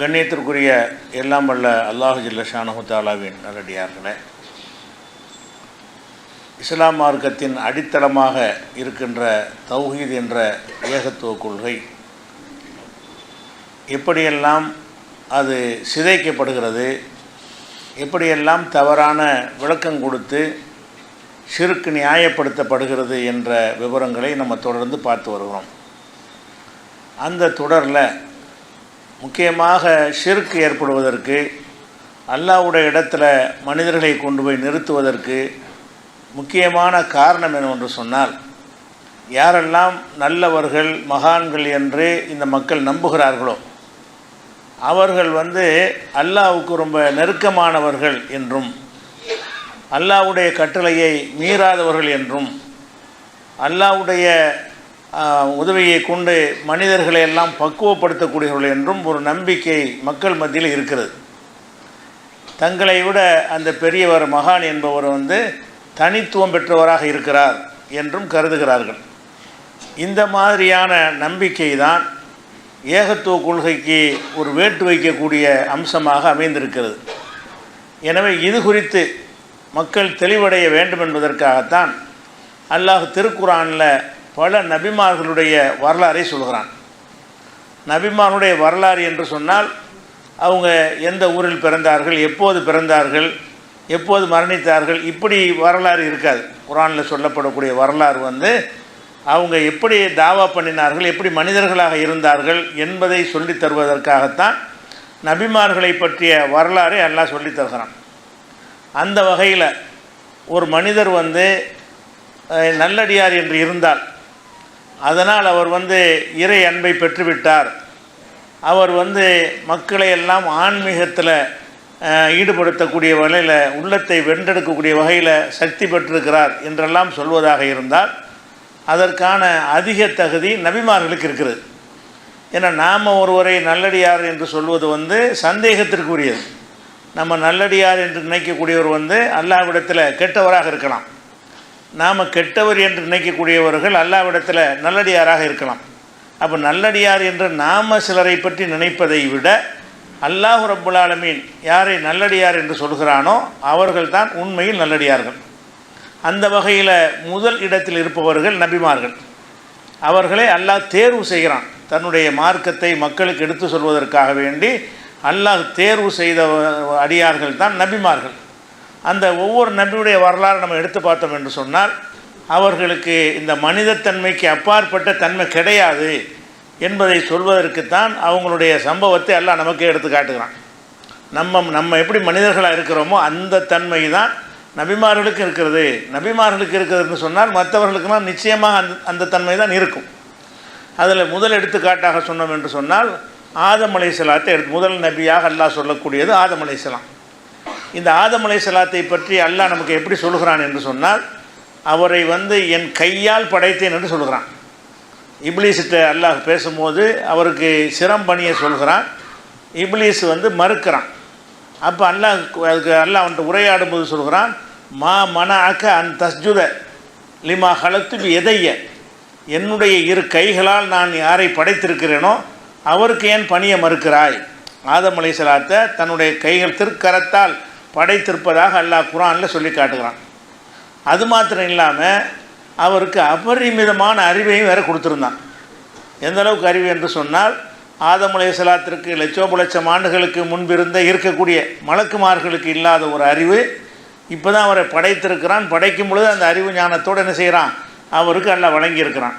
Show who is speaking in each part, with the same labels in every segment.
Speaker 1: கண்ணியத்திற்குரிய எல்லாம் வல்ல அல்லாஹு ஜில்ல ஷானஹுத்தாலாவின் நல்லடியார்களே இஸ்லாம் மார்க்கத்தின் அடித்தளமாக இருக்கின்ற தௌஹீத் என்ற ஏகத்துவ கொள்கை எப்படியெல்லாம் அது சிதைக்கப்படுகிறது எப்படியெல்லாம் தவறான விளக்கம் கொடுத்து சிறுக்கு நியாயப்படுத்தப்படுகிறது என்ற விவரங்களை நம்ம தொடர்ந்து பார்த்து வருகிறோம். அந்த தொடரில் முக்கியமாக ஷிர்க் ஏற்படுவதற்கு அல்லாவுடைய இடத்துல மனிதர்களை கொண்டு போய் நிறுத்துவதற்கு முக்கியமான காரணம் என்னவென்று சொன்னால் யாரெல்லாம் நல்லவர்கள் மகான்கள் என்று இந்த மக்கள் நம்புகிறார்களோ அவர்கள் வந்து அல்லாவுக்கு ரொம்ப நெருக்கமானவர்கள் என்றும் அல்லாவுடைய கட்டளையை மீறாதவர்கள் என்றும் அல்லாவுடைய உதவியை கொண்டு மனிதர்களை எல்லாம் பக்குவப்படுத்தக்கூடியவர்கள் என்றும் ஒரு நம்பிக்கை மக்கள் மத்தியில் இருக்கிறது. தங்களை விட அந்த பெரியவர் மகான் என்பவர் வந்து தனித்துவம் பெற்றவராக இருக்கிறார் என்றும் கருதுகிறார்கள். இந்த மாதிரியான நம்பிக்கை தான் ஏகத்துவ கொள்கைக்கு ஒரு வேட்டு வைக்கக்கூடிய அம்சமாக அமைந்திருக்கிறது. எனவே இது குறித்து மக்கள் தெளிவடைய வேண்டும் என்பதற்காகத்தான் அல்லாஹ் திருக்குறானில் பல நபிமார்களுடைய வரலாறை சொல்கிறான். நபிமானுடைய வரலாறு என்று சொன்னால் அவங்க எந்த ஊரில் பிறந்தார்கள் எப்போது பிறந்தார்கள் எப்போது மரணித்தார்கள் இப்படி வரலாறு இருக்காது. குரானில் சொல்லப்படக்கூடிய வரலாறு வந்து அவங்க எப்படி தாவா பண்ணினார்கள் எப்படி மனிதர்களாக இருந்தார்கள் என்பதை சொல்லி தருவதற்காகத்தான் நபிமார்களை பற்றிய வரலாறை எல்லாம் சொல்லி தருகிறான். அந்த வகையில் ஒரு மனிதர் வந்து நல்லடியார் என்று இருந்தால் அதனால் அவர் வந்து இறை அன்பை பெற்றுவிட்டார். அவர் வந்து மக்களை எல்லாம் ஆன்மீகத்தில் ஈடுபடுத்தக்கூடிய வகையில் உள்ளத்தை வென்றெடுக்கக்கூடிய வகையில் சக்தி பெற்றிருக்கிறார் என்றெல்லாம் சொல்வதாக இருந்தால் அதற்கான அதிக தகுதி நபிமார்களுக்கு இருக்கிறது. ஏன்னா நாம் ஒருவரை நல்லடியார் என்று சொல்வது வந்து சந்தேகத்திற்குரியது. நம்ம நல்லடியார் என்று நினைக்கக்கூடியவர் வந்து அல்லாவிடத்தில் கெட்டவராக இருக்கலாம். நாம் கெட்டவர் என்று நினைக்கக்கூடியவர்கள் அல்லாவிடத்தில் நல்லடியாராக இருக்கலாம். அப்போ நல்லடியார் என்று நாம் சிலரை பற்றி நினைப்பதை விட அல்லாஹு ரப்புலாலமீன் யாரை நல்லடியார் என்று சொல்கிறானோ அவர்கள் தான் உண்மையில் நல்லடியார்கள். அந்த வகையில் முதல் இடத்தில் இருப்பவர்கள் நபிமார்கள். அவர்களை அல்லாஹ் தேர்வு செய்கிறான். தன்னுடைய மார்க்கத்தை மக்களுக்கு எடுத்து சொல்வதற்காக வேண்டி அல்லாஹ் தேர்வு செய்த அடியார்கள் தான் நபிமார்கள். அந்த ஒவ்வொரு நபியுடைய வரலாறு நம்ம எடுத்து பார்த்தோம் என்று சொன்னால் அவர்களுக்கு இந்த மனிதத்தன்மைக்கு அப்பாற்பட்ட தன்மை கிடையாது என்பதை சொல்வதற்குத்தான் அவங்களுடைய சம்பவத்தை எல்லாம் நமக்கு எடுத்து காட்டுகிறான். நம்ம நம்ம எப்படி மனிதர்களாக இருக்கிறோமோ அந்த தன்மை தான் நபிமார்களுக்கு இருக்கிறது. நபிமார்களுக்கு இருக்கிறதுன்னு சொன்னால் மற்றவர்களுக்கெல்லாம் நிச்சயமாக அந்த அந்த தன்மை தான் இருக்கும். அதில் முதல் எடுத்துக்காட்டாக சொன்னோம் என்று சொன்னால் ஆதமலை அலைசலாத்தை எடுத்து முதல் நபியாக அல்லாஹ் சொல்லக்கூடியது ஆதமலை அலைசலாம் இந்த ஆதம் அலைசலாத்தை பற்றி அல்லாஹ் நமக்கு எப்படி சொல்கிறான் என்று சொன்னால் அவரை வந்து என் கையால் படைத்தேன் என்று சொல்கிறான் இப்ளீஸ்கிட்ட அல்லாஹ் பேசும்போது அவருக்கு சிரம் பணியை சொல்கிறான். இப்ளீஸ் வந்து மறுக்கிறான். அப்போ அல்லாஹ் அதுக்கு அல்லாஹ் அவன்கிட்ட உரையாடும் போது சொல்கிறான் மா மன அக்க அன் தஸ்ஜுத லிமா ஹலத்து எதைய என்னுடைய இரு கைகளால் நான் யாரை படைத்திருக்கிறேனோ அவருக்கு ஏன் பணியை மறுக்கிறாய்? ஆதம் அலைசலாத்தை தன்னுடைய கைகள் திருக்கரத்தால் படைத்திருப்பதாக அல்லாஹ் குரானில் சொல்லி காட்டுகிறான். அது மாத்திரம் இல்லாமல் அவருக்கு அபரிமிதமான அறிவையும் வேறு கொடுத்துருந்தான். எந்த அளவுக்கு அறிவு என்று சொன்னால் ஆதம் சலாத்திற்கு லட்சோப லட்சம் ஆண்டுகளுக்கு முன்பிருந்த இருக்கக்கூடிய மலக்குமார்களுக்கு இல்லாத ஒரு அறிவு இப்போ தான் அவரை படைத்திருக்கிறான். படைக்கும் பொழுது அந்த அறிவு ஞானத்தோடு என்ன செய்கிறான் அவருக்கு நல்லா வழங்கியிருக்கிறான்.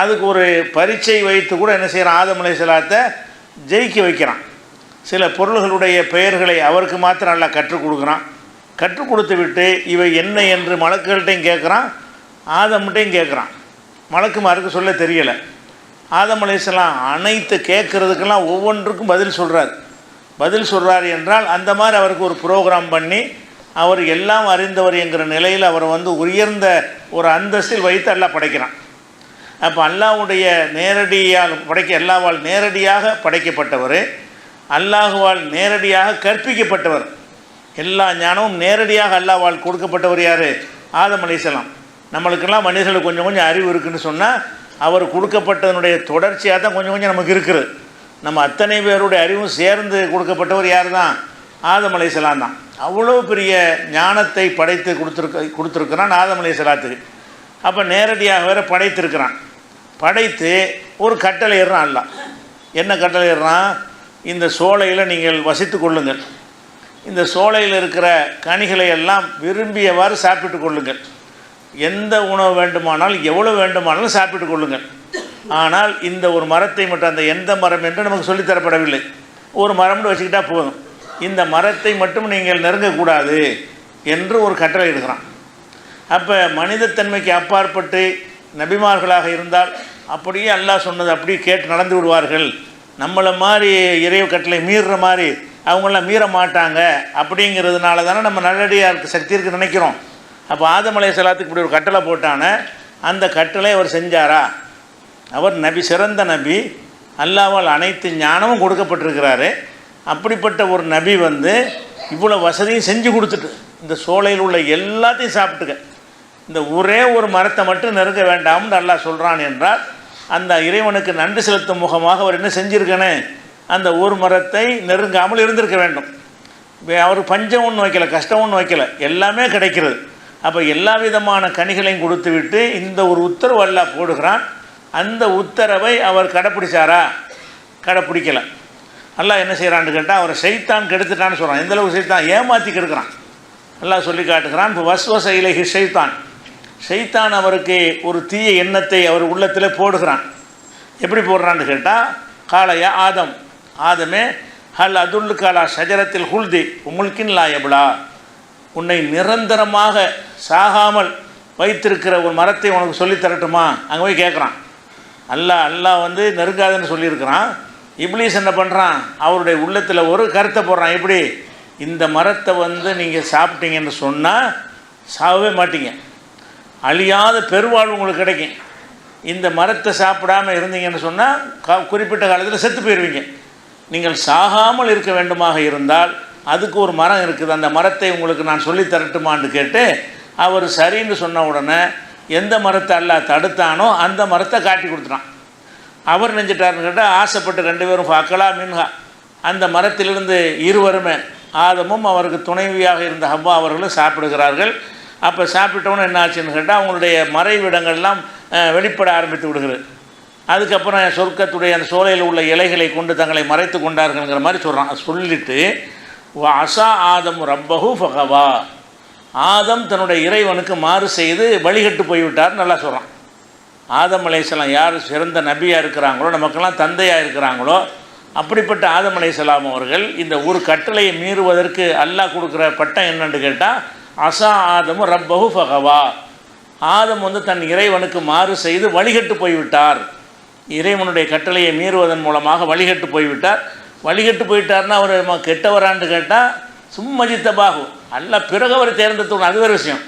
Speaker 1: அதுக்கு ஒரு பரீட்சை வைத்து கூட என்ன செய்கிறான் ஆதமுலை அலைசலாத்தை ஜெயிக்க வைக்கிறான். சில பொருள்களுடைய பெயர்களை அவருக்கு மாத்திரம் நல்லா கற்றுக் கொடுக்குறான். கற்றுக் கொடுத்து விட்டு இவை என்ன என்று மலக்குகள்கிட்டையும் கேட்குறான் ஆதம்கிட்டையும் கேட்குறான். மலக்குமாருக்கு சொல்ல தெரியலை. ஆதம் அலையாம் அனைத்து கேட்குறதுக்கெல்லாம் ஒவ்வொன்றுக்கும் பதில் சொல்கிறார் பதில் சொல்கிறார் என்றால் அந்த மாதிரி அவருக்கு ஒரு ப்ரோக்ராம் பண்ணி அவர் எல்லாம் அறிந்தவர் என்கிற நிலையில் அவரை வந்து உயர்ந்த ஒரு அந்தஸ்தில் வைத்து அல்லாஹ் படைக்கிறான். அப்போ அல்லாவுடைய நேரடியாக படைக்க அல்லாஹ்வால் நேரடியாக படைக்கப்பட்டவர் அல்லாஹுவால் நேரடியாக கற்பிக்கப்பட்டவர். எல்லா ஞானமும் நேரடியாக அல்லாஹ்வால் கொடுக்கப்பட்டவர் யார்? ஆதம் அலிசலாம் நம்மளுக்கெல்லாம் மனிதர்களுக்கு கொஞ்சம் கொஞ்சம் அறிவு இருக்குன்னு சொன்னால் அவர் கொடுக்கப்பட்டதனுடைய தொடர்ச்சியாக தான் கொஞ்சம் கொஞ்சம் நமக்கு இருக்குது. நம்ம அத்தனை பேருடைய அறிவும் சேர்ந்து கொடுக்கப்பட்டவர் யார் தான் ஆதம் அலிசலாம் தான். அவ்வளோ பெரிய ஞானத்தை படைத்து கொடுத்துருக்க கொடுத்துருக்குறான் ஆதம் அலிசலாத்துக்கு அப்போ நேரடியாக வேற படைத்திருக்கிறான். படைத்து ஒரு கட்டளை ஏறுறான் அல்ல என்ன கட்டளை ஏறுறான் இந்த சோலையில் நீங்கள் வசித்து கொள்ளுங்கள். இந்த சோலையில் இருக்கிற கனிகளை எல்லாம் விரும்பியவாறு சாப்பிட்டு கொள்ளுங்கள். எந்த உணவு வேண்டுமானாலும் எவ்வளோ வேண்டுமானாலும் சாப்பிட்டு கொள்ளுங்கள். ஆனால் இந்த ஒரு மரத்தை மட்டும் அந்த எந்த மரம் என்று நமக்கு சொல்லித் தரப்படவில்லை. ஒரு மரம்னு வச்சுக்கிட்டா போதும். இந்த மரத்தை மட்டும் நீங்கள் நெருங்கக்கூடாது என்று ஒரு கட்டளை எடுக்கிறான் அப்போ மனிதத்தன்மைக்கு அப்பாற்பட்டு நபிமார்களாக இருந்தால் அப்படியே அல்லாஹ் சொன்னது அப்படியே கேட்டு நடந்து விடுவார்கள். நம்மளை மாதிரி இறைவு கட்டளை மீறுற மாதிரி அவங்களாம் மீற மாட்டாங்க அப்படிங்கிறதுனால தானே நம்ம நல்லடியாக இருக்க சக்தி இருக்குன்னு நினைக்கிறோம். அப்போ ஆதமலை சலாத்துக்கு இப்படி ஒரு கட்டளை போட்டான அந்த கட்டளை அவர் செஞ்சாரா? அவர் நபி சிறந்த நபி அல்லாவால் அனைத்து ஞானமும் கொடுக்கப்பட்டிருக்கிறாரு. அப்படிப்பட்ட ஒரு நபி வந்து இவ்வளோ வசதியும் செஞ்சு கொடுத்துட்டு இந்த சோலையில் உள்ள எல்லாத்தையும் சாப்பிட்டுக்க. இந்த ஒரே ஒரு மரத்தை மட்டும் நெருங்க வேண்டாம்னு நல்லா சொல்கிறான் என்றால் அந்த இறைவனுக்கு நன்றி செலுத்தும் முகமாக அவர் என்ன செஞ்சுருக்கனே அந்த ஒரு மரத்தை நெருங்காமல் இருந்திருக்க வேண்டும். அவர் பஞ்சம் ஒன்றும் வைக்கல கஷ்டம் ஒன்றும் வைக்கல எல்லாமே கிடைக்கிறது. அப்போ எல்லா விதமான கனிகளையும் கொடுத்து விட்டு இந்த ஒரு உத்தரவு அல்லா போடுகிறான். அந்த உத்தரவை அவர் கடைப்பிடிச்சாரா? கடைப்பிடிக்கல. அல்லாஹ் என்ன செய்கிறான்னு கேட்டால் அவரை சைத்தான் கெடுத்துட்டான்னு சொல்கிறான் எந்தளவுக்கு சைத்தான் ஏமாற்றி கெடுக்கிறான். அல்லாஹ் சொல்லி காட்டுகிறான் இப்போ வஸ்வச இலகி சைத்தான். ஷைத்தான் அவருக்கு ஒரு தீய எண்ணத்தை அவர் உள்ளத்தில் போடுகிறான். எப்படி போடுறான்னு கேட்டால் காளையா ஆதம் ஆதமே ஹல் அதுல்லு காலா ஷஜரத்தில் ஹுல்தி உமுல்கின் லாயபுலா உன்னை நிரந்தரமாக சாகாமல் வைத்திருக்கிற ஒரு மரத்தை உனக்கு சொல்லித் தரட்டுமா? அங்கே போய் கேட்குறான் அல்லாஹ் அல்லாஹ் வந்து நெருங்காதுன்னு சொல்லியிருக்கிறான். இப்ளீஸ் என்ன பண்ணுறான் அவருடைய உள்ளத்தில் ஒரு கருத்தை போடுறான். எப்படி? இந்த மரத்தை வந்து நீங்கள் சாப்பிட்டீங்கன்னு சொன்னால் சாகவே மாட்டீங்க. அழியாத பெருவாழ்வு உங்களுக்கு கிடைக்கும். இந்த மரத்தை சாப்பிடாம இருந்தீங்கன்னு சொன்னால் க குறிப்பிட்ட காலத்தில் செத்து போயிடுவீங்க நீங்கள் சாகாமல் இருக்க வேண்டுமாக இருந்தால் அதுக்கு ஒரு மரம் இருக்குது. அந்த மரத்தை உங்களுக்கு நான் சொல்லித் தரட்டுமான்னு கேட்டு அவர் சரின்னு சொன்ன உடனே எந்த மரத்தை அல்லா தடுத்தானோ அந்த மரத்தை காட்டி கொடுத்துட்டான். அவர் நெஞ்சிட்டார்னு கேட்டால் ஆசைப்பட்டு ரெண்டு பேரும் அக்கலா மின்ஹா. அந்த மரத்திலிருந்து இருவருமே ஆதமும் அவருக்கு துணைவியாக இருந்த ஹவ்வா அவர்களும் சாப்பிடுகிறார்கள். அப்போ சாப்பிட்டோன்னு என்ன ஆச்சுன்னு கேட்டால் அவங்களுடைய மறைவிடங்கள்லாம் வெளிப்பட ஆரம்பித்து விடுகிறது. அதுக்கப்புறம் சொர்க்கத்துடைய அந்த சோலையில் உள்ள இலைகளை கொண்டு தங்களை மறைத்து கொண்டார்கள்ங்கிற மாதிரி சொல்கிறான் சொல்லிட்டு அசா ஆதம் ரப்பஹு ஃபகவா ஆதம் தன்னுடைய இறைவனுக்கு மாறு செய்து வழிகட்டு போய்விட்டார் நல்லா சொல்கிறான் ஆதம் அலைஹிஸ்ஸலாம் யார் சிறந்த நபியாக இருக்கிறாங்களோ நமக்கெல்லாம் தந்தையாக இருக்கிறாங்களோ அப்படிப்பட்ட ஆதம் அலைஹிஸ்ஸலாம் அவர்கள் இந்த ஒரு கட்டளையை மீறுவதற்கு அல்லாஹ் கொடுக்குற பட்டம் என்னென்னு கேட்டால் அசா ஆதமு ரப்பகு ஃபகவா ஆதம் வந்து தன் இறைவனுக்கு மாறு செய்து வழிகட்டு போய்விட்டார். இறைவனுடைய கட்டளையை மீறுவதன் மூலமாக வழிகட்டு போய்விட்டார். வழிகட்டு போயிட்டார்னா அவர் கெட்டவரான்னு கேட்டால் சும்மஜித்த பாகு அல்ல பிறகு அவர் தேர்ந்தெடுத்துக்கணும் அது வேறு விஷயம்.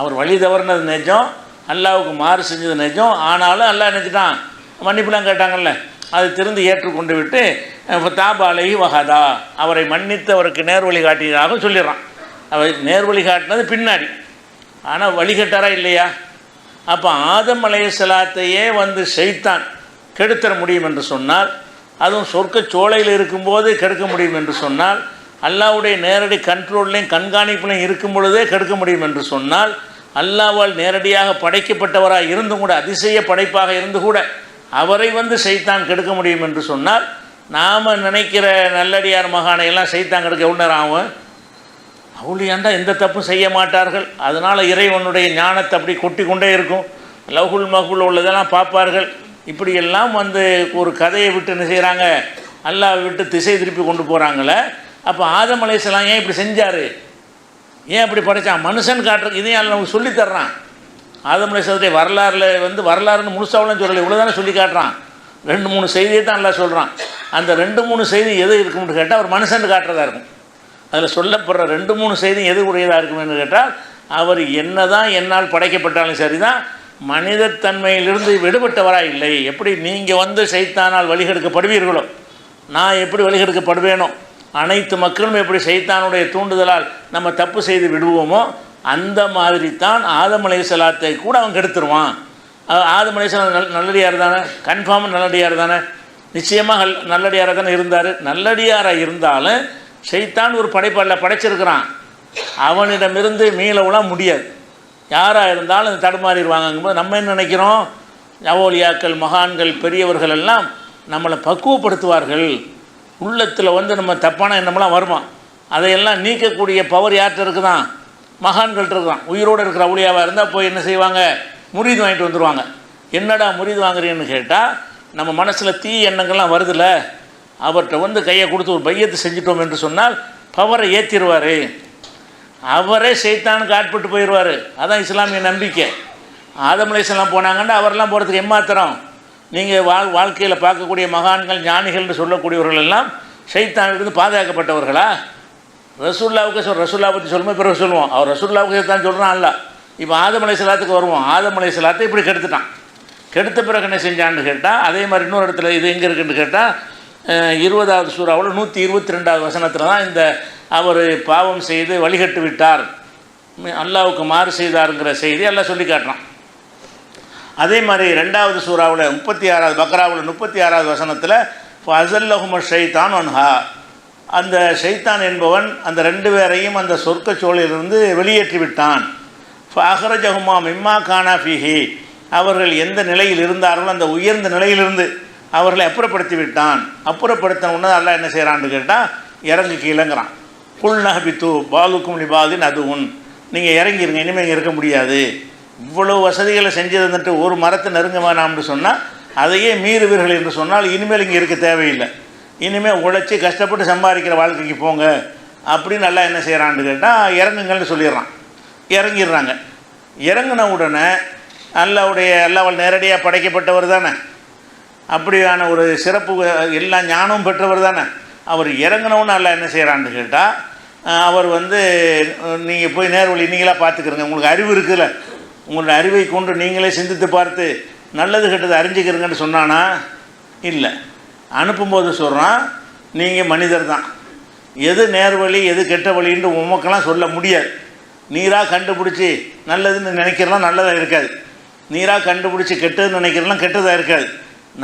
Speaker 1: அவர் வழி தவறுனது நெஜம். அல்லாவுக்கு மாறு செஞ்சது நெஜம். ஆனாலும் அல்லாஹ் நினச்சிட்டான் மன்னிப்புலாம் கேட்டாங்கல்ல. அது திருந்து ஏற்றுக்கொண்டு விட்டு தாபாலை வகதா அவரை மன்னித்து அவருக்கு நேர்வழி காட்டியதாக சொல்லிடுறான். அவர் நேர்வழி காட்டினது பின்னாடி. ஆனால் வழிகட்டாரா இல்லையா? அப்போ ஆதம் அலையசலாத்தையே வந்து செய்தான் கெடுத்தர முடியும் என்று சொன்னால் அதுவும் சொர்க்க சோலையில் இருக்கும்போது கெடுக்க முடியும் என்று சொன்னால் அல்லாவுடைய நேரடி கண்ட்ரோல்லையும் கண்காணிப்புலையும் இருக்கும் பொழுதே கெடுக்க முடியும் என்று சொன்னால் அல்லாவால் நேரடியாக படைக்கப்பட்டவராக இருந்தும் கூட அதிசய படைப்பாக இருந்து கூட அவரை வந்து செய்தான் கெடுக்க முடியும் என்று சொன்னால் நாம் நினைக்கிற நல்லடியார் மகானை எல்லாம் செய்தான் கெடுக்க எவ்வளோ நேரம் ஆகும்? அவுளியாண்டா எந்த தப்பும் செய்ய மாட்டார்கள்? அதனால் இறைவனுடைய ஞானத்தை அப்படி கொட்டி கொண்டே இருக்கும். லவ்குல் மகுல் உள்ளதெல்லாம் பார்ப்பார்கள். இப்படியெல்லாம் வந்து ஒரு கதையை விட்டு என்ன செய்கிறாங்க அல்லாவை விட்டு திசை திருப்பி கொண்டு போகிறாங்களே அப்போ ஆதம் ஏன் இப்படி செஞ்சார்? ஏன் அப்படி படைச்சான்? மனுஷன் காட்டுறது இதையும் அல்ல நமக்கு சொல்லித்தர்றான் ஆதம் வந்து வரலாறுன்னு முழுசாவெல்லாம் சொல்லலை. இவ்வளோ தானே சொல்லி காட்டுறான். ரெண்டு மூணு செய்தியை தான் நல்லா சொல்கிறான் அந்த ரெண்டு மூணு செய்தி எது இருக்கும்னு கேட்டால் அவர் மனுஷன் காட்டுறதா இருக்கும். அதில் சொல்லப்படுற ரெண்டு மூணு செய்தி எது உடையதாக இருக்கும்னு கேட்டால் அவர் என்ன தான் என்னால் படைக்கப்பட்டாலும் சரி தான் மனிதத்தன்மையிலிருந்து விடுபட்டவராக இல்லை. எப்படி நீங்கள் வந்து செய்தானால் வழிகெடுக்கப்படுவீர்களோ? நான் எப்படி வழிகெடுக்கப்படுவேனோ? அனைத்து மக்களும் எப்படி செய்தானுடைய தூண்டுதலால் நம்ம தப்பு செய்து விடுவோமோ அந்த மாதிரி தான் ஆதமலை சலாத்தை கூட அவன் கெடுத்துருவான். ஆதமலை ஆதம் நல் நல்லடியார் தானே? கன்ஃபார்ம் நல்லடியார் தானே? நிச்சயமாக நல்லடியாராக தானே இருந்தார். நல்லடியாராக இருந்தாலும் செய்தான் ஒரு படைப்பாளில் படைச்சிருக்கிறான். அவனிடமிருந்து மீளவுலாம் முடியாது. யாராக இருந்தாலும் தடுமாறிடுவாங்கங்கும்போது நம்ம என்ன நினைக்கிறோம்? நவோலியாக்கள் மகான்கள் பெரியவர்கள் எல்லாம் நம்மளை பக்குவப்படுத்துவார்கள். உள்ளத்தில் வந்து நம்ம தப்பான எண்ணமெல்லாம் வருமா? அதையெல்லாம் நீக்கக்கூடிய பவர் யார்கிட்ட இருக்குதான்? மகான்கள் இருக்கிறான் உயிரோடு இருக்கிற அவுளியாவாக இருந்தால் போய் என்ன செய்வாங்க? முறிது வாங்கிட்டு வந்துடுவாங்க என்னடா முறிது வாங்குறீன்னு கேட்டால் நம்ம மனசில் தீ எண்ணங்கள்லாம் வருதில்ல? அவர்கிட்ட வந்து கையை கொடுத்து ஒரு பையத்தை செஞ்சிட்டோம் என்று சொன்னால் பவரை ஏற்றிடுவார் அவரே சைத்தானுக்கு ஆட்பட்டு போயிடுவார். அதான் இஸ்லாமிய நம்பிக்கை. ஆதமலை அலைஹிஸ்ஸலாம் போனாங்கன்னா அவரெல்லாம் போகிறதுக்கு எம்மாத்திரம்? நீங்கள் வாழ் வாழ்க்கையில் பார்க்கக்கூடிய மகான்கள் ஞானிகள்னு சொல்லக்கூடியவர்கள் எல்லாம் சைத்தானிலிருந்து பாதுகாக்கப்பட்டவர்களா? ரசூல்லாவுக்கு சொல் ரசூல்லா பற்றி சொல்லும்போது பிறகு சொல்லுவோம். அவர் ரசூல்லாவுக்கு தான் சொல்கிறான் அல்ல. இப்போ ஆதமலை அலைஹிஸ்ஸலாத்துக்கு வருவோம். ஆதமலை அலைஹிஸ்ஸலாத்தை இப்படி கெடுத்துட்டான். கெடுத்த பிறகு என்ன செஞ்சான்னு கேட்டால் அதே மாதிரி இன்னொரு இடத்துல இது எங்கே இருக்குன்னு கேட்டால் இருபதாவது சூறாவில் நூற்றி இருபத்தி ரெண்டாவது வசனத்தில் தான் இந்த அவர் பாவம் செய்து வழிகட்டு விட்டார். அல்லாவுக்கு மாறு செய்தாருங்கிற செய்தி எல்லாம் சொல்லி காட்டுறான். அதே மாதிரி ரெண்டாவது சூறாவில் முப்பத்தி ஆறாவது பக்ராவில் முப்பத்தி ஆறாவது வசனத்தில் ஃபசல்லஹுமர் ஷைத்தான் ஒன்ஹா அந்த ஷைத்தான் என்பவன் அந்த ரெண்டு பேரையும் அந்த சொர்க்கச் சோழிலிருந்து வெளியேற்றி விட்டான். ஃபஹரஜஹுமா மிம்மா கானா ஃபிஹி. அவர்கள் எந்த நிலையில் இருந்தார்களோ அந்த உயர்ந்த நிலையிலிருந்து அவர்களை அப்புறப்படுத்தி விட்டான் அப்புறப்படுத்தின உடனே அல்லாஹ் என்ன செய்கிறான்னு கேட்டால் இறங்கு கீழங்கிறான். குல் நஹபித்து பாலுக்கும் லிபாதின் அது உன் நீங்கள் இறங்கிருங்க இனிமேல் இங்கே இருக்க முடியாது. இவ்வளோ வசதிகளை செஞ்சிருந்துட்டு ஒரு மரத்தை நெருங்க வேணாம்னு சொன்னால் அதையே மீறுவீர்கள் என்று சொன்னால் இனிமேல் இங்கே இருக்க தேவையில்லை. இனிமேல் உழைச்சி கஷ்டப்பட்டு சம்பாதிக்கிற வாழ்க்கைக்கு போங்க. அப்படின்னு நல்லா என்ன செய்கிறான்னு கேட்டால் இறங்குங்கள்னு சொல்லிடுறான். இறங்கிடுறாங்க. இறங்கின உடனே அல்லாவுடைய அல்லாவால் நேரடியாக படைக்கப்பட்டவர் தானே. அப்படியான ஒரு சிறப்பு எல்லா ஞானமும் பெற்றவர் தானே. அவர் இறங்கினவுன்னு அல்ல என்ன செய்கிறான்னு கேட்டால் அவர் வந்து நீங்கள் போய் நேர்வழி நீங்களாக பார்த்துக்கிறங்க உங்களுக்கு அறிவு இருக்குல்ல. உங்களுடைய அறிவை கொண்டு நீங்களே சிந்தித்து பார்த்து நல்லது கெட்டது அறிஞ்சிக்கிறங்கன்னு சொன்னானா? இல்லை. அனுப்பும்போது சொல்கிறான் நீங்கள் மனிதர் தான். எது நேர்வழி எது கெட்ட வழின்னு உமக்கெல்லாம் சொல்ல முடியாது. நீராக கண்டுபிடிச்சி நல்லதுன்னு நினைக்கிறலாம் நல்லதாக இருக்காது. நீராக கண்டுபிடிச்சி கெட்டதுன்னு நினைக்கிறலாம் கெட்டதாக இருக்காது.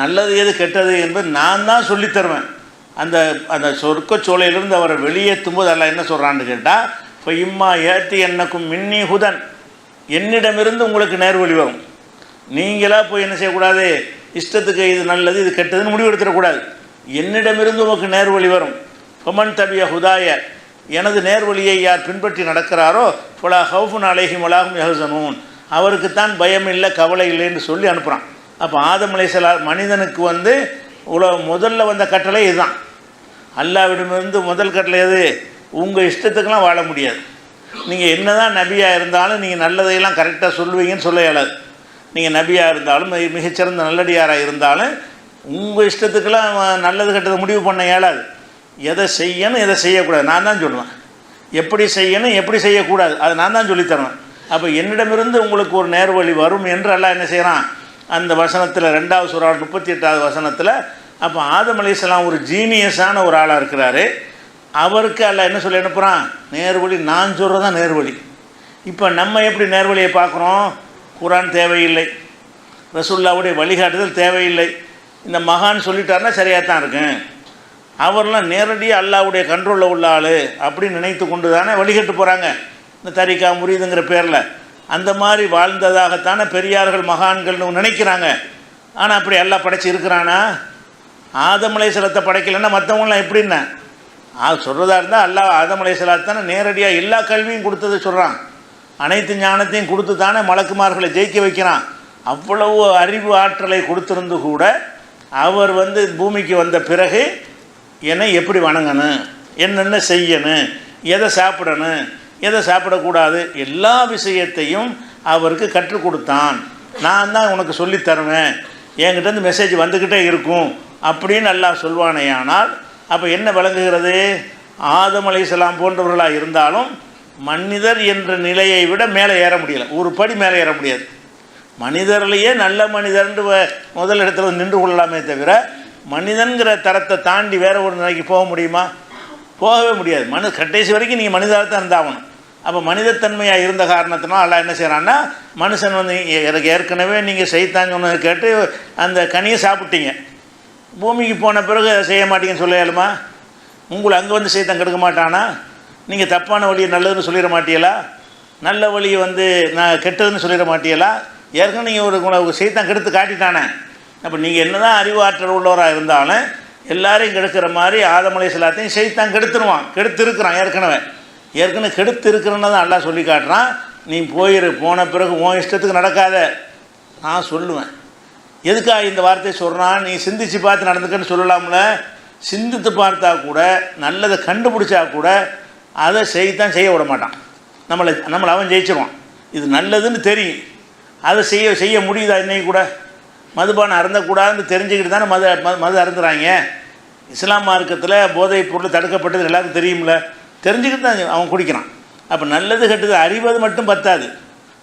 Speaker 1: நல்லது எது கெட்டது என்பது நான் தான் சொல்லித்தருவேன் அந்த அந்த சொர்க்கச்சோலையிலிருந்து அவரை வெளியேற்றும் போது என்ன சொல்கிறான்னு கேட்டால் இப்போ இம்மா ஏற்றி என்னக்கும் மின்னி ஹுதன். என்னிடமிருந்து உங்களுக்கு நேர்வழி வரும். நீங்களாக போய் என்ன செய்யக்கூடாது? இஷ்டத்துக்கு இது நல்லது இது கெட்டதுன்னு முடிவு எடுத்துடக்கூடாது. என்னிடமிருந்து உங்களுக்கு நேர்வழி வரும். ஃபமன் தபிய ஹுதாய. எனது நேர்வழியை யார் பின்பற்றி நடக்கிறாரோ ஃபுலா ஹவுஃபுன் அழகி மலாகும் யஹசனூன். அவருக்குத்தான் பயம் இல்லை கவலை இல்லைன்னு சொல்லி அனுப்புகிறான் அப்போ ஆதம் அலைசலா மனிதனுக்கு வந்து உலக முதல்ல வந்த கட்டளை இதுதான். அல்லாவிடமிருந்து முதல் கட்டளை எது? உங்கள் இஷ்டத்துக்கெல்லாம் வாழ முடியாது. நீங்கள் என்னதான் நபியாக இருந்தாலும் நீங்கள் நல்லதையெல்லாம் கரெக்டாக சொல்லுவீங்கன்னு சொல்ல இயலாது. நீங்கள் நபியாக இருந்தாலும் மிக- மிகச்சிறந்த நல்லடியாராக இருந்தாலும் உங்கள் இஷ்டத்துக்கெல்லாம் நல்லது கெட்டதை முடிவு பண்ண இயலாது. எதை செய்யணும் எதை செய்யக்கூடாது. நான் தான் சொல்லுவேன். எப்படி செய்யணும் எப்படி செய்யக்கூடாது. அது நான் தான் சொல்லித்தருவேன் அப்போ என்னிடமிருந்து உங்களுக்கு ஒரு நேர்வழி வரும் என்று எல்லாம் என்ன செய்கிறான் அந்த வசனத்தில் ரெண்டாவது சூறா முப்பத்தி எட்டாவது வசனத்தில் அப்போ ஆதம் அலிஸ்லாம் ஒரு ஜீனியஸான ஒரு ஆளாக இருக்கிறாரு. அவருக்கு அல்ல என்ன சொல்லி அனுப்புகிறான் நேர்வழி நான் சொல்கிறது தான் நேர்வழி. இப்போ நம்ம எப்படி நேர்வழியை பார்க்குறோம்? குரான் தேவையில்லை. ரசுல்லாவுடைய வழிகாட்டுதல் தேவையில்லை. இந்த மகான் சொல்லிட்டாருன்னா சரியாக தான் இருக்கும். அவர்லாம் நேரடியாக அல்லாவுடைய கண்ட்ரோலில் உள்ள ஆள் அப்படின்னு நினைத்து கொண்டு தானே வழிகட்டு போகிறாங்க இந்த தரிகா முறியுதுங்கிற பேரில். அந்த மாதிரி வாழ்ந்ததாகத்தானே பெரியார்கள் மகான்கள்னு நினைக்கிறாங்க. ஆனால் அப்படி எல்லாம் படைச்சி இருக்கிறானா? ஆதமலை சிலத்தை படைக்கலைன்னா மற்றவங்களாம் எப்படின்னா? அது சொல்கிறதா இருந்தால் அல்லா ஆதமலை தானே நேரடியாக எல்லா கல்வியும் கொடுத்தது சொல்கிறான் அனைத்து ஞானத்தையும் கொடுத்து தானே மலக்குமார்களை ஜெயிக்க வைக்கிறான். அவ்வளவு அறிவு ஆற்றலை கொடுத்திருந்து கூட அவர் வந்து பூமிக்கு வந்த பிறகு என்னை எப்படி வணங்கணும்? என்னென்ன செய்யணும்? எதை சாப்பிடணும்? எதை சாப்பிடக்கூடாது? எல்லா விஷயத்தையும் அவருக்கு கற்றுக் கொடுத்தான். நான் தான் உனக்கு சொல்லித் தருவேன். என்கிட்டருந்து மெசேஜ் வந்துக்கிட்டே இருக்கும் அப்படின்னு நல்லா சொல்வானேயானால் அப்போ என்ன விளங்குகிறது? ஆதம் அலைஹிஸ்ஸலாம் போன்றவர்களாக இருந்தாலும் மனிதர் என்ற நிலையை விட மேலே ஏற முடியல. ஒரு படி மேலே ஏற முடியாது. மனிதர்லேயே நல்ல மனிதர்ன்று வ- முதல் இடத்துல நின்று கொள்ளலாமே தவிர மனிதன்கிற தரத்தை தாண்டி வேறு ஒரு நிலைக்கு போக முடியுமா? போகவே முடியாது. மனு கடைசி வரைக்கும் நீங்கள் மனிதராக தான் இருந்தாகணும். அப்போ மனிதத்தன்மையாக இருந்த காரணத்தினால் அல்லாஹ் என்ன செய்கிறான்னா மனுஷன் வந்து எனக்கு ஏற்கனவே நீங்கள் செய்தாங்கன்னு கேட்டு அந்த கனியை சாப்பிட்டீங்க. பூமிக்கு போன பிறகு செய்ய மாட்டீங்கன்னு சொல்ல இயலுமா உங்களை அங்கே வந்து செய்தான் கெடுக்க மாட்டானா? நீங்கள் தப்பான வழியை நல்லதுன்னு சொல்லிட மாட்டீங்களா? நல்ல வழியை வந்து நான் கெட்டதுன்னு சொல்லிட மாட்டீங்களா? ஏற்கனவே நீங்கள் ஒரு உங்களை செய்தான் கெடுத்து காட்டிட்டானே. அப்போ நீங்கள் என்ன தான் அறிவாற்றல் உள்ளவராக இருந்தாலும் எல்லாரையும் கெடுக்கிற மாதிரி ஆதமலை சிலாத்தையும் செய்தான் கெடுத்துருவான் கெடுத்துருக்குறான் ஏற்கனவே. ஏற்கனவே கெடுத்து இருக்கிறன்னு தான் நல்லா சொல்லி காட்டுறான். நீ போயிரு போன பிறகு உன் இஷ்டத்துக்கு நடக்காத. நான் சொல்லுவேன். எதுக்காக இந்த வார்த்தையை சொல்கிறான் நீ சிந்திச்சு பார்த்து நடந்துக்கன்னு சொல்லலாம்ல. சிந்தித்து பார்த்தா கூட நல்லதை கண்டுபிடிச்சா கூட அதை செய்யத்தான் செய்ய விட மாட்டான். நம்மளை நம்மளை அவன் ஜெயிச்சிருவான். இது நல்லதுன்னு தெரியும். அதை செய்ய செய்ய முடியுதா இன்னைக்கு கூட? மதுபானம் அருந்தக்கூடாதுன்னு தெரிஞ்சுக்கிட்டு தானே மது- மது அருந்துறாங்க. இஸ்லாம் மார்க்கத்தில் போதைப் பொருள் தடுக்கப்பட்டது எல்லாருக்கும் தெரியும்ல. தெரிஞ்சுக்கிட்டு தான் அவன் குடிக்கிறான். அப்போ நல்லது கெட்டது அறிவது மட்டும் பத்தாது.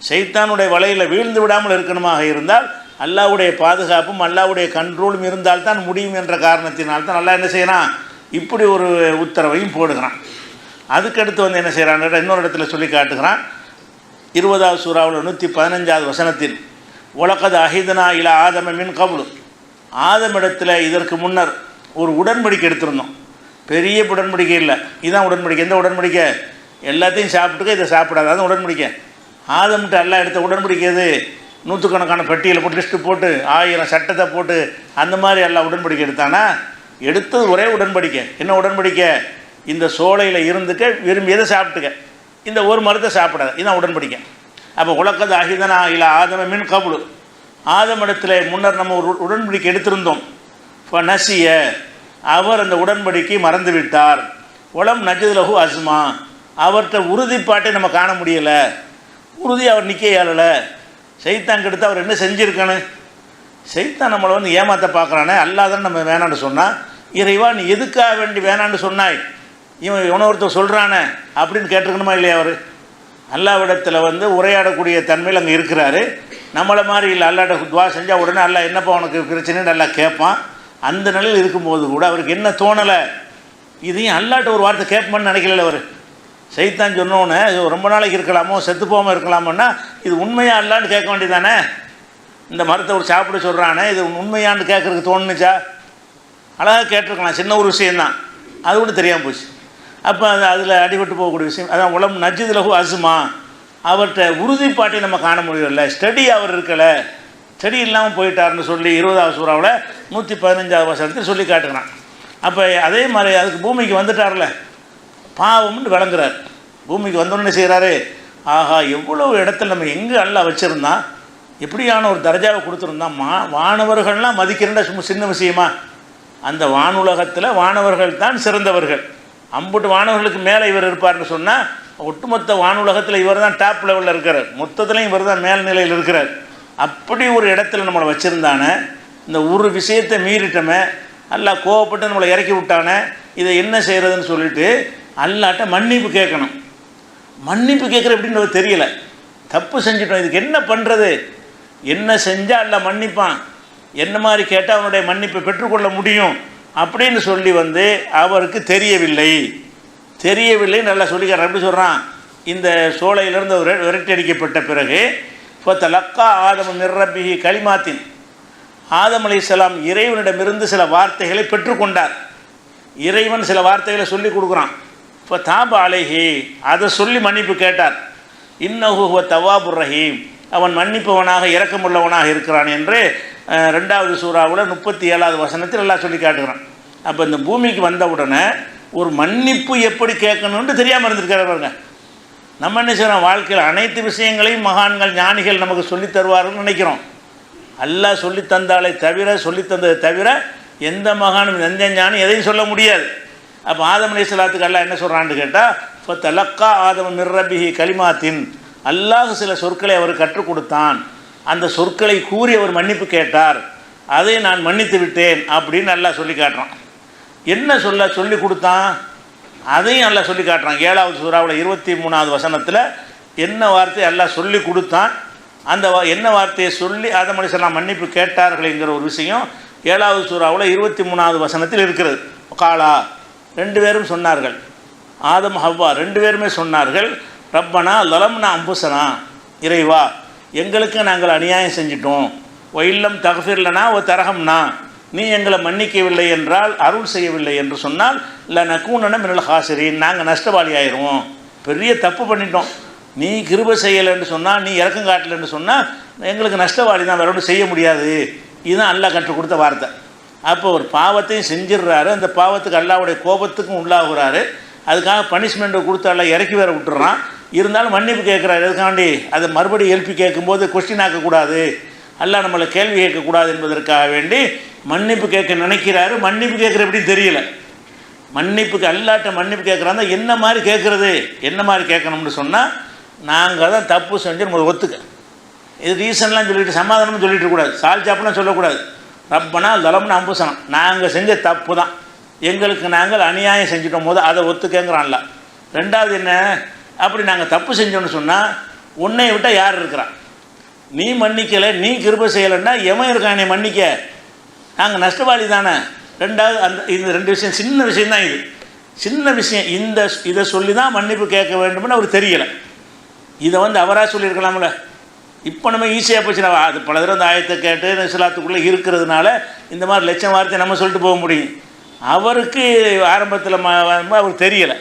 Speaker 1: சைத்தானுடைய வலையில் வீழ்ந்து விடாமல் இருக்கணுமாக இருந்தால் அல்லாவுடைய பாதுகாப்பும் அல்லாவுடைய கண்ட்ரோலும் இருந்தால் தான் முடியும் என்ற காரணத்தினால் தான் நல்லா என்ன செய்கிறான் இப்படி ஒரு உத்தரவையும் போடுகிறான். அதுக்கடுத்து வந்து என்ன செய்கிறான் இன்னொரு இடத்துல சொல்லி காட்டுகிறான். இருபதாவது சூறாவில் நூற்றி பதினஞ்சாவது வசனத்தில் உலகது அஹிதனா இல ஆதம மின் கபுலு. ஆதமிடத்தில் இதற்கு முன்னர் ஒரு உடன்படிக்கை எடுத்திருந்தோம். பெரிய உடன்படிக்கை இல்லை. இதுதான் உடன்படிக்கை. எந்த உடன்படிக்கை? எல்லாத்தையும் சாப்பிட்டுக்க இதை சாப்பிடாது. அதான் உடன்படிக்கை. ஆதம்ட்டு எல்லாம் எடுத்த உடன்படிக்கை எது? நூற்றுக்கணக்கான பட்டியலை போட்டு லிஸ்ட்டு போட்டு ஆயிரம் சட்டத்தை போட்டு அந்த மாதிரி எல்லாம் உடன்படிக்கை எடுத்தானா? எடுத்தது ஒரே உடன்படிக்கை. என்ன உடன்படிக்கை? இந்த சோலையில் இருந்துக்க விரும்பியதை சாப்பிட்டுக்க? இந்த ஒரு மரத்தை சாப்பிடாது. இதுதான் உடன்படிக்கை. அப்போ உலக்கது அகிதனா இல்லை ஆதம மின் கபுலு. ஆதமிடத்தில் முன்னர் நம்ம ஒரு உடன்படிக்கை எடுத்திருந்தோம். இப்போ நசிய அவர் அந்த உடன்படிக்கை மறந்து விட்டார் உளம் நஜதுலகு அஸ்மா. அவர்கிட்ட உறுதிப்பாட்டை நம்ம காண முடியலை. உறுதி அவர் நிற்க இயலலை சைத்தான் கெடுத்து அவர் என்ன செஞ்சுருக்கானு? சைத்தான் நம்மளை வந்து ஏமாத்த பார்க்குறானே. அல்லாதான் நம்ம வேணான்னு சொன்னால் இறைவா நீ எதுக்காக வேண்டி வேணான்னு சொன்னாய்? இவன் இவனை ஒருத்தர் சொல்கிறானே அப்படின்னு கேட்டிருக்கணுமா இல்லையா அவர்? அல்லாவிடத்தில் வந்து உரையாடக்கூடிய தன்மையில் அங்கே இருக்கிறாரு. நம்மளை மாதிரி இல்லை அல்லாட்ட துவா செஞ்சால் உடனே அல்லா என்னப்பா உனக்கு பிரச்சனைன்னு நல்லா கேட்பான் அந்த நிலையில் இருக்கும்போது கூட அவருக்கு என்ன தோணலை? இதையும் அல்லாட்ட ஒரு வார்த்தை கேட்போம்னு நினைக்கல அவர். சைத்தான் சொன்னோன்னே ரொம்ப நாளைக்கு இருக்கலாமோ செத்து போகாமல் இருக்கலாமோன்னா இது உண்மையாக அல்லான்னு கேட்க வேண்டியதானே இந்த மரத்தை ஒரு சாப்பிட சொல்கிறானே இது உண்மையான்னு கேட்குறதுக்கு தோணுச்சா? அழகாக கேட்டிருக்கலாம் சின்ன ஒரு விஷயந்தான் அது கூட தெரியாமல் போச்சு. அப்போ அது அதில் அடிபட்டு போகக்கூடிய விஷயம். அதான் உளம் நஜ்ஜுதிலகு அசுமா அவர்கிட்ட உறுதிப்பாட்டை நம்ம காண முடியல ஸ்டடி அவர் இருக்கலை. சரி இல்லாமல் போயிட்டாருன்னு சொல்லி இருபதாவது சூறாவில் நூற்றி பதினஞ்சாவது வசனத்தில் சொல்லி காட்டுகிறான். அப்போ அதே மாதிரி அதுக்கு பூமிக்கு வந்துட்டார்ல. பாவம்னு விளங்குறார். பூமிக்கு வந்தோடனே செய்கிறாரு ஆஹா எவ்வளோ இடத்துல நம்ம எங்கே அல்ல வச்சுருந்தா எப்படியான ஒரு தர்ஜாவை கொடுத்துருந்தா மா வானவர்கள்லாம் மதிக்கிறேன்டா சும்மா சின்ன விஷயமா. அந்த வானுலகத்தில் வானவர்கள் தான் சிறந்தவர்கள். அம்புட்டு வானவர்களுக்கு மேலே இவர் இருப்பார்னு சொன்னால் ஒட்டுமொத்த வானுலகத்தில் இவர் தான் டாப் லெவலில் இருக்கிறார். மொத்தத்துலையும் இவர் தான் மேல்நிலையில் இருக்கிறார். அப்படி ஒரு இடத்துல நம்மளை வச்சுருந்தானே இந்த ஒரு விஷயத்தை மீறிட்டோமே அல்லா கோவப்பட்டு நம்மளை இறக்கி விட்டானே இதை என்ன செய்கிறதுன்னு சொல்லிட்டு அல்லாட்ட மன்னிப்பு கேட்கணும். மன்னிப்பு கேட்குற எப்படின்னு தெரியல. தப்பு செஞ்சிட்டோம் இதுக்கு என்ன பண்ணுறது என்ன செஞ்சால் அல்ல மன்னிப்பான்? என்ன மாதிரி கேட்டால் அவனுடைய மன்னிப்பை பெற்றுக்கொள்ள முடியும்? அப்படின்னு சொல்லி வந்து அவருக்கு தெரியவில்லை. தெரியவில்லை நல்லா சொல்லிக்கிறார் எப்படி சொல்கிறான் இந்த சோலையிலிருந்து ஒரு விரட்டி அடிக்கப்பட்ட பிறகு இப்போ தலக்கா ஆதம நிர்ரபிஹி களிமாத்தின் ஆதம் அலைஹிஸ்ஸலாம் இறைவனிடமிருந்து சில வார்த்தைகளை பெற்றுக்கொண்டார். இறைவன் சில வார்த்தைகளை சொல்லி கொடுக்குறான். இப்போ தாப அலைஹி அதை சொல்லி மன்னிப்பு கேட்டார். இன்னஹுவ தவாபுர் ரஹீம் அவன் மன்னிப்பவனாக இரக்கமுள்ளவனாக இருக்கிறான் என்று ரெண்டாவது சூறாவில் முப்பத்தி ஏழாவது வசனத்தில் எல்லாம் சொல்லி காட்டுகிறான். அப்போ இந்த பூமிக்கு வந்த உடனே ஒரு மன்னிப்பு எப்படி கேட்கணுன்ட்டு தெரியாமல் இருந்திருக்காரு பாருங்க. நம்ம என்ன செய்கிறோம் வாழ்க்கையில் அனைத்து விஷயங்களையும் மகான்கள் ஞானிகள் நமக்கு சொல்லித் தருவார்கள் நினைக்கிறோம். அல்லாஹ் சொல்லி தந்தாலே தவிர சொல்லி தந்ததை தவிர எந்த மகானும் எந்த ஞானம் எதையும் சொல்ல முடியாது. அப்போ ஆதம் அலி சொல்லாத்துக்கு அல்லா என்ன சொல்கிறான்னு கேட்டால் இப்போ தலக்கா ஆதம் மிர்ரபிஹி கலிமாத்தின். அல்லாஹ் சில சொற்களை அவர் கற்றுக் கொடுத்தான். அந்த சொற்களை கூறி அவர் மன்னிப்பு கேட்டார். அதை நான் மன்னித்து விட்டேன் அப்படின்னு நல்லா சொல்லி காட்டுறான். என்ன சொல்ல சொல்லி கொடுத்தான்? அதையும் நல்லா சொல்லி காட்டுறான் ஏழாவது சூறாவில் இருபத்தி மூணாவது வசனத்தில் என்ன வார்த்தை எல்லாம் சொல்லி கொடுத்தான்? அந்த வா- என்ன வார்த்தையை சொல்லி அதை மனுஷன் மன்னிப்பு கேட்டார்கள்ங்கிற ஒரு விஷயம் ஏழாவது சூறாவில் இருபத்தி மூணாவது வசனத்தில் இருக்கிறது. காலா ரெண்டு பேரும் சொன்னார்கள். ஆதம் ஹவ்வா ரெண்டு பேருமே சொன்னார்கள். ரப்பனா லலம்னா அம்புசனா இறைவா எங்களுக்கு நாங்கள் அநியாயம் செஞ்சிட்டோம். ஒயில்லம் தகஃபிர்லனா ஓ தரகம்னா நீ எங்களை மன்னிக்கவில்லை என்றால் அருள் செய்யவில்லை என்று சொன்னால் இல்லை நக்கூனன மின்னல் ஹாசிரின். நாங்கள் நஷ்டவாளி ஆயிடுவோம் பெரிய தப்பு பண்ணிட்டோம். நீ கிருப செய்யலைன்னு சொன்னால் நீ இறக்கம் காட்டலைன்னு சொன்னால் எங்களுக்கு நஷ்டவாளி தான் வேற ஒன்றும் செய்ய முடியாது. இதுதான் அல்லாஹ் கற்றுக் கொடுத்த வார்த்தை. அப்போ ஒரு பாவத்தையும் செஞ்சிடுறாரு. அந்த பாவத்துக்கு அல்லாவுடைய கோபத்துக்கும் உள்ளாகுறாரு. அதுக்காக பனிஷ்மெண்ட்டை கொடுத்து எல்லாம் இறக்கி வேற விட்டுறான். இருந்தாலும் மன்னிப்பு கேட்குறாரு. எதுக்காண்டி? அதை மறுபடியும் எழுப்பி கேட்கும்போது கொஸ்டின் ஆக்கக்கூடாது. அல்லாஹ் நம்மளை கேள்வி கேட்கக்கூடாது என்பதற்காக வேண்டி மன்னிப்பு கேட்க நினைக்கிறாரு மன்னிப்பு கேட்குற எப்படி தெரியல. மன்னிப்புக்கு அல்லாட்ட மன்னிப்பு கேட்குறாங்க என்ன மாதிரி கேட்குறது? என்ன மாதிரி கேட்கணும்னு சொன்னால் நாங்கள் தான் தப்பு செஞ்சு நம்ம ஒத்துக்க. இது ரீசன்லாம் சொல்லிட்டு சமாதானம்னு சொல்லிட்டு கூடாது சால் சொல்லக்கூடாது. ரப்பனா தலம்னு அம்புசனம். நாங்கள் செஞ்ச தப்பு தான். எங்களுக்கு நாங்கள் அநியாயம் செஞ்சிட்டோம் போது அதை ஒத்துக்கங்கிறான்ல. ரெண்டாவது என்ன? அப்படி நாங்கள் தப்பு செஞ்சோன்னு சொன்னால் உன்னை விட்டால் யார் இருக்கிறான் நீ மன்னிக்கலை நீ கிருப செய்யலைன்னா எவன் இருக்கான் என்னை மன்னிக்க? நாங்கள் நஷ்டவாளி தானே. ரெண்டாவது அந்த இந்த ரெண்டு விஷயம் சின்ன விஷயம் தான் இது. சின்ன விஷயம் இந்த இதை சொல்லி தான் மன்னிப்பு கேட்க வேண்டும்னு அவர் தெரியலை. இதை வந்து அவராக சொல்லியிருக்கலாம்ல. இப்போ நம்ம ஈஸியாக போச்சு. நம்ம அது பல தடவை அந்த ஆயத்தை கேட்டு இஸ்லாத்துக்குள்ளே இருக்கிறதுனால இந்த மாதிரி லட்சம் வார்த்தை நம்ம சொல்லிட்டு போக முடியும். அவருக்கு ஆரம்பத்தில் ம அவருக்கு தெரியலை.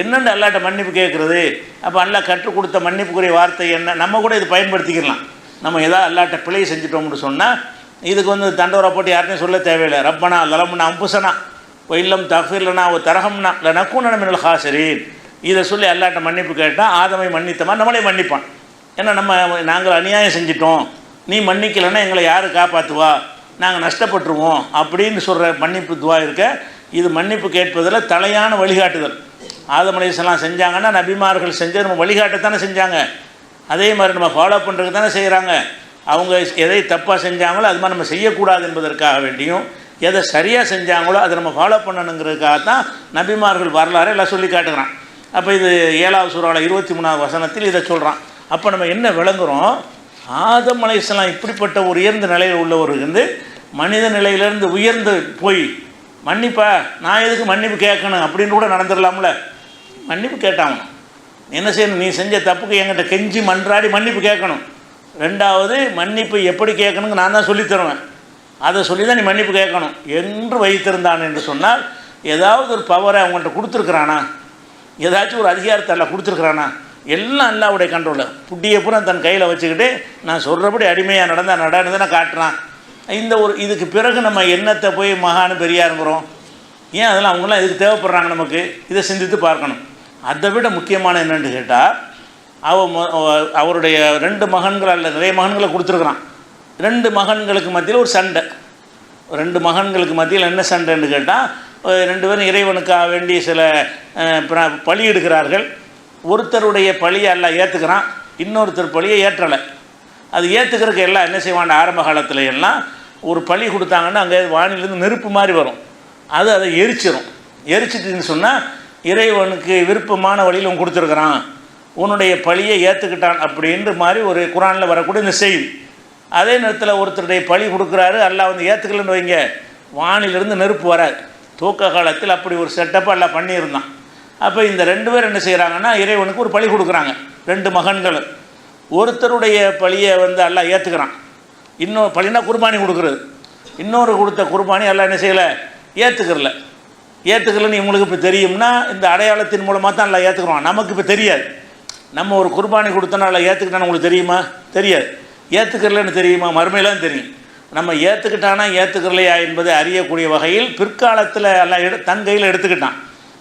Speaker 1: என்னென்னு அல்லாட்ட மன்னிப்பு கேட்குறது? அப்போ அல்லா கற்றுக் கொடுத்த மன்னிப்புக்குரிய வார்த்தை என்ன? நம்ம கூட இது பயன்படுத்திக்கலாம். நம்ம ஏதாவது அல்லாட்ட பிழையை செஞ்சிட்டோம்னு சொன்னால் இதுக்கு வந்து தண்டோரா போட்டு யார்ட்டையும் சொல்ல தேவையில்லை. ரப்பனா லலம்னா அம்புசனா. ஒயிலம் இல்லம் தஃபீர்லனா ஒரு தரகம்னா இல்லை நக்கூன மின்னல் ஹாசரீன். இதை சொல்லி எல்லாட்ட மன்னிப்பு கேட்டால் ஆதமை மன்னித்தமா நம்மளே மன்னிப்பான். ஏன்னா நம்ம நாங்கள் அநியாயம் செஞ்சிட்டோம். நீ மன்னிக்கலைன்னா எங்களை யார் காப்பாற்றுவா நாங்கள் நஷ்டப்பட்டுருவோம். அப்படின்னு சொல்கிற மன்னிப்பு துவா இருக்க இது மன்னிப்பு கேட்பதில் தலையான வழிகாட்டுதல். ஆதம் செஞ்சாங்கன்னா நபிமார்கள் செஞ்சு நம்ம வழிகாட்டத்தானே செஞ்சாங்க. அதே மாதிரி நம்ம ஃபாலோ பண்ணுறதுக்கு தானே செய்கிறாங்க அவங்க எதை தப்பாக செஞ்சாங்களோ அது மாதிரி நம்ம செய்யக்கூடாது என்பதற்காக வேண்டியும் எதை சரியாக செஞ்சாங்களோ அதை நம்ம ஃபாலோ பண்ணணுங்கிறதுக்காக தான் நபிமார்கள் வரலாறு எல்லாம் சொல்லி காட்டுகிறான். அப்போ இது ஏழாவது சூறாவில் இருபத்தி மூணாவது வசனத்தில் இதை சொல்கிறான் அப்போ நம்ம என்ன விளங்குறோம்? ஆதம் அலைஹிஸ்ஸலாம் இப்படிப்பட்ட ஒரு உயர்ந்த நிலையில் உள்ளவர் வந்து மனித நிலையிலேருந்து உயர்ந்து போய் மன்னிப்பா நான் எதுக்கு மன்னிப்பு கேட்கணும் அப்படின்னு கூட நடந்துடலாம்ல? மன்னிப்பு கேட்டாங்க என்ன செய்யணும்? நீ செஞ்ச தப்புக்கு என்கிட்ட கெஞ்சி மன்றாடி மன்னிப்பு கேட்கணும். ரெண்டாவது மன்னிப்பு எப்படி கேட்கணுங்க நான் தான் சொல்லித் தருவேன். அதை சொல்லி தான் நீ மன்னிப்பு கேட்கணும். என்று வைத்திருந்தான் என்று சொன்னால் ஏதாவது ஒரு பவரை அவங்கள்ட்ட கொடுத்துருக்குறானா? ஏதாச்சும் ஒரு அதிகாரத்தை அல்ல கொடுத்துருக்குறானா? எல்லாம் அல்லாவுடைய கண்ட்ரோலில் புட்டியை பூரா தன் கையில் வச்சுக்கிட்டு நான் சொல்கிறபடி அடிமையாக நடந்தால் நடன்னு காட்டுறான். இந்த ஒரு இதுக்கு பிறகு நம்ம என்னத்தை போய் மகானு பெரியாருங்கிறோம்? ஏன் அதெல்லாம் அவங்களாம் இதுக்கு தேவைப்படுறாங்க நமக்கு? இதை சிந்தித்து பார்க்கணும். அதை விட முக்கியமான என்னென்னு கேட்டால் அவ அவருடைய ரெண்டு மகன்கள் அல்ல நிறைய மகன்களை கொடுத்துருக்குறான். ரெண்டு மகன்களுக்கு மத்தியில் ஒரு சண்டை. ரெண்டு மகன்களுக்கு மத்தியில் என்ன சண்டைன்னு கேட்டால் ரெண்டு பேரும் இறைவனுக்காக வேண்டிய சில பழி எடுக்கிறார்கள். ஒருத்தருடைய பழியை எல்லாம் ஏற்றுக்கிறான் இன்னொருத்தர் பழியை ஏற்றலை. அது ஏற்றுக்கிறதுக்கு எல்லாம் என்ன செய்வான் ஆரம்ப காலத்தில் எல்லாம் ஒரு பழி கொடுத்தாங்கன்னா அங்கே வானிலிருந்து நெருப்பு மாதிரி வரும். அது அதை எரிச்சிடும் எரிச்சிட்டுன்னு சொன்னால் இறைவனுக்கு விருப்பமான வழியில் அவன் கொடுத்துருக்குறான். உன்னுடைய பழியை ஏற்றுக்கிட்டான் அப்படின்ற மாதிரி ஒரு குரானில் வரக்கூடிய இந்த செய்தி. அதே நேரத்தில் ஒருத்தருடைய பழி கொடுக்குறாரு அல்லா வந்து ஏற்றுக்கலன்னு வைங்க. வானிலிருந்து நெருப்பு வராது. தூக்க காலத்தில் அப்படி ஒரு செட்டப்பை எல்லாம் பண்ணியிருந்தான். அப்போ இந்த ரெண்டு பேர் என்ன செய்கிறாங்கன்னா இறைவனுக்கு ஒரு பழி கொடுக்குறாங்க. ரெண்டு மகன்களும் ஒருத்தருடைய பழியை வந்து எல்லாம் ஏற்றுக்கிறான் இன்னொரு பழினா குர்பானி கொடுக்குறது. இன்னொரு கொடுத்த குர்பானி எல்லாம் என்ன செய்யலை? ஏற்றுக்கிறல ஏற்றுக்கலன்னு இவங்களுக்கு இப்போ தெரியும்னா இந்த அடையாளத்தின் மூலமாக தான் எல்லாம் ஏற்றுக்கிறோம் நமக்கு இப்போ தெரியாது. நம்ம ஒரு குர்பானி கொடுத்தோன்னா எல்லாம் ஏற்றுக்கிட்டான்னு உங்களுக்கு தெரியுமா? தெரியாது. ஏற்றுக்கிறலன்னு தெரியுமா? மறுமையிலாம் தெரியும். நம்ம ஏற்றுக்கிட்டானா ஏற்றுக்கிறலையா என்பதை அறியக்கூடிய வகையில் பிற்காலத்தில் எல்லாம் எடு தன் கையில் எடுத்துக்கிட்டான்.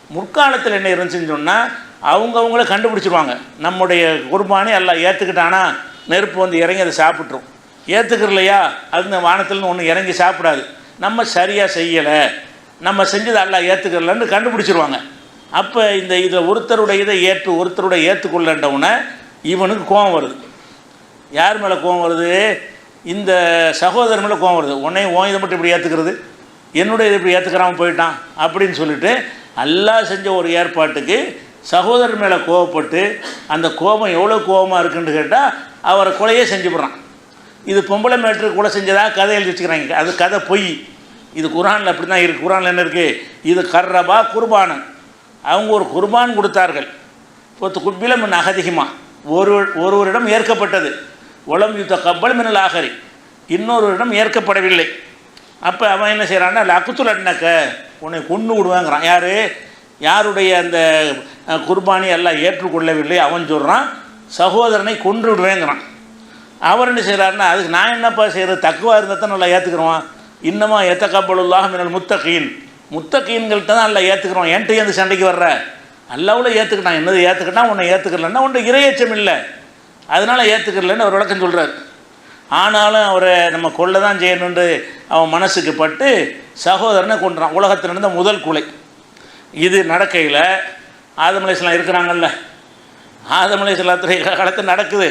Speaker 1: முற்காலத்தில் என்ன இருந்துச்சுன்னு சொன்னால் அவங்கவுங்கள கண்டுபிடிச்சிருவாங்க. நம்முடைய குர்பானி எல்லாம் ஏற்றுக்கிட்டானா நெருப்பு வந்து இறங்கி அதை சாப்பிட்ரும் ஏற்றுக்கிறலையா அது இந்த வானத்துலேருந்து ஒன்று இறங்கி சாப்பிடாது. நம்ம சரியாக செய்யலை. நம்ம செஞ்சது எல்லாம் ஏற்றுக்கிறலன்னு கண்டுபிடிச்சிருவாங்க. அப்போ இந்த இதில் ஒருத்தருடைய இதை ஏற்று ஒருத்தருடைய ஏற்றுக்கொள்ளண்டவுனே இவனுக்கு கோபம் வருது. யார் மேலே கோபம் வருது? இந்த சகோதரன் மேலே கோவம் வருது. உன்னை உன் இதை மட்டும் இப்படி ஏற்றுக்கிறது என்னுடைய இதை இப்படி ஏற்றுக்கிறாமல் போயிட்டான்? அப்படின்னு சொல்லிட்டு அல்லாஹ் செஞ்ச ஒரு ஏற்பாட்டுக்கு சகோதரர் மேலே கோவப்பட்டு அந்த கோபம் எவ்வளோ கோபமாக இருக்குன்னு கேட்டால் அவரை கொலையே செஞ்சுவிட்றான் இது பொம்பளை மேட்ரு கொலை செஞ்சதாக கதை எழுதி வச்சுக்கிறாங்க. அது கதை பொய். இது குரானில் அப்படி தான் இருக்குது குரானில் என்ன இருக்குது இது கர்ரபா குர்பானன். அவங்க ஒரு குர்பான் கொடுத்தார்கள். ஒத்து மின் அகதிகமா. ஒரு ஒருவரிடம் ஏற்கப்பட்டது. உளம் யுத்த கப்பல் மின்னல் ஆகரி. இன்னொருவரிடம் ஏற்கப்படவில்லை. அப்போ அவன் என்ன செய்கிறான்னா லக்குத்துல் அண்ணக்க உன்னை கொண்டு விடுவாங்கிறான். யார்? யாருடைய அந்த குர்பானி எல்லாம் ஏற்றுக்கொள்ளவில்லை? அவன் சொல்கிறான் சகோதரனை கொன்று விடுவேங்கிறான். அவர் என்ன செய்கிறாருன்னா அதுக்கு நான் என்னப்பா செய்கிறது தக்குவா இருந்தால் தான் நல்லா ஏற்றுக்கிறோம் இன்னமா எத்த கப்பலுள்ளாக மின்னல் முத்தகீன். முத்தகீன்கள்ட்ட தான் நல்லா ஏற்றுக்கிறோம் என்கிட்ட எந்த சண்டைக்கு வர்ற? அல்லாவில் ஏற்றுக்கிட்டான் என்னது ஏற்றுக்கிட்டான் உன்னை ஏற்றுக்கலன்னா உன்னை இரையச்சம் இல்லை. அதனால் ஏற்றுக்கலன்னு அவர் விளக்கம் சொல்கிறார் ஆனாலும் அவரை நம்ம கொள்ள தான் செய்யணுன்று அவன் மனசுக்கு பட்டு சகோதரனை கொண்டுறான் உலகத்தில் நடந்த முதல் கொலை. இது நடக்கையில் ஆதமலேசலாம் இருக்கிறாங்கல்ல. ஆதமலை சிலாத்துடைய காலத்து நடக்குது.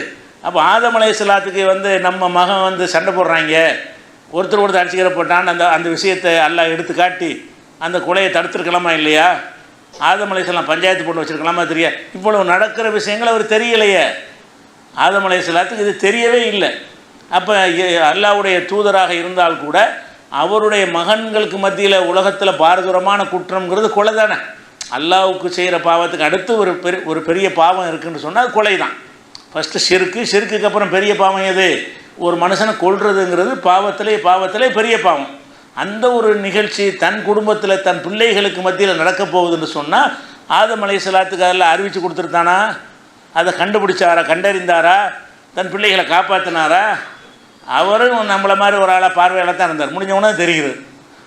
Speaker 1: அப்போ ஆதமலை சிலாத்துக்கு வந்து நம்ம மகன் வந்து சண்டை போடுறாங்க. ஒருத்தர் ஒருத்தர் அடிச்சுக்கிற போட்டான்னு அந்த அந்த விஷயத்தை எல்லாம் எடுத்து காட்டி அந்த கொலையை தடுத்துருக்கலாமா இல்லையா? ஆதமலைசலாம் பஞ்சாயத்து போட்டு வச்சுருக்கலாமா தெரியா? இவ்வளவு நடக்கிற விஷயங்கள் அவர் தெரியலையே. ஆதமலைசலாத்துக்கு இது தெரியவே இல்லை. அப்போ அல்லாவுடைய தூதராக இருந்தால் கூட அவருடைய மகன்களுக்கு மத்தியில் உலகத்தில் பாரதூரமான குற்றம்ங்கிறது கொலை தானே. அல்லாவுக்கு செய்கிற பாவத்துக்கு அடுத்து ஒரு பெரிய ஒரு பெரிய பாவம் இருக்குன்னு சொன்னால் அது கொலை தான். ஃபஸ்ட்டு சிறுக்கு சிறுக்குக்கு அப்புறம் பெரிய பாவம் எது? ஒரு மனுஷனை கொள்றதுங்கிறது பாவத்திலே பாவத்திலே பெரிய பாவம். அந்த ஒரு நிகழ்ச்சி தன் குடும்பத்தில் தன் பிள்ளைகளுக்கு மத்தியில் நடக்க போகுதுன்னு சொன்னால் ஆதம் அலைஹிஸ்ஸலாத்துக்கு அதில் அறிவித்து கொடுத்துருத்தானா அதை கண்டுபிடிச்சாரா? கண்டறிந்தாரா? தன் பிள்ளைகளை காப்பாற்றினாரா அவரும் நம்மளை மாதிரி ஒரு ஆளாக பார்வையில் தான் இருந்தார். முடிஞ்சவனே தெரியுது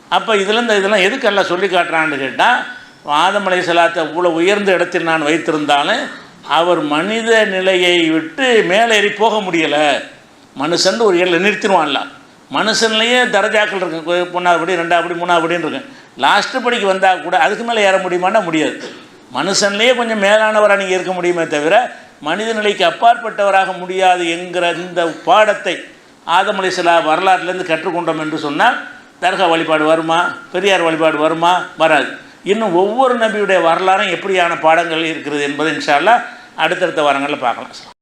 Speaker 1: அப்போ இதில் இந்த இதெல்லாம் எதுக்கு எல்லாம் சொல்லி காட்டுறான்னு கேட்டால் ஆதம் அலைஹிஸ்ஸலாத்தை அவ்வளோ உயர்ந்த இடத்தில் நான் வைத்திருந்தாலும் அவர் மனித நிலையை விட்டு மேலே ஏறி போக முடியலை. மனுஷன் ஒரு ஏழில் நிறுத்திடுவான்லாம். மனுஷன்லேயே தரஜாக்கள் இருக்கு. பொண்ணாவது படி ரெண்டாவது படி மூணாவது படின்னு இருக்கு. லாஸ்ட்டு படிக்கு வந்தால் கூட அதுக்கு மேலே ஏற முடியுமான்னா முடியாது. மனுஷன்லேயே கொஞ்சம் மேலானவராக நீங்கள் இருக்க முடியுமே தவிர மனித நிலைக்கு அப்பாற்பட்டவராக முடியாது என்கிற இந்த பாடத்தை ஆதமலை சில வரலாற்றுலேருந்து கற்றுக்கொண்டோம் என்று சொன்னால் தர்கா வழிபாடு வருமா? பெரியார் வழிபாடு வருமா? வராது. இன்னும் ஒவ்வொரு நபியுடைய வரலாறும் எப்படியான பாடங்கள் இருக்கிறது என்பதை இன்ஷா அடுத்தடுத்த வாரங்களில் பார்க்கலாம்.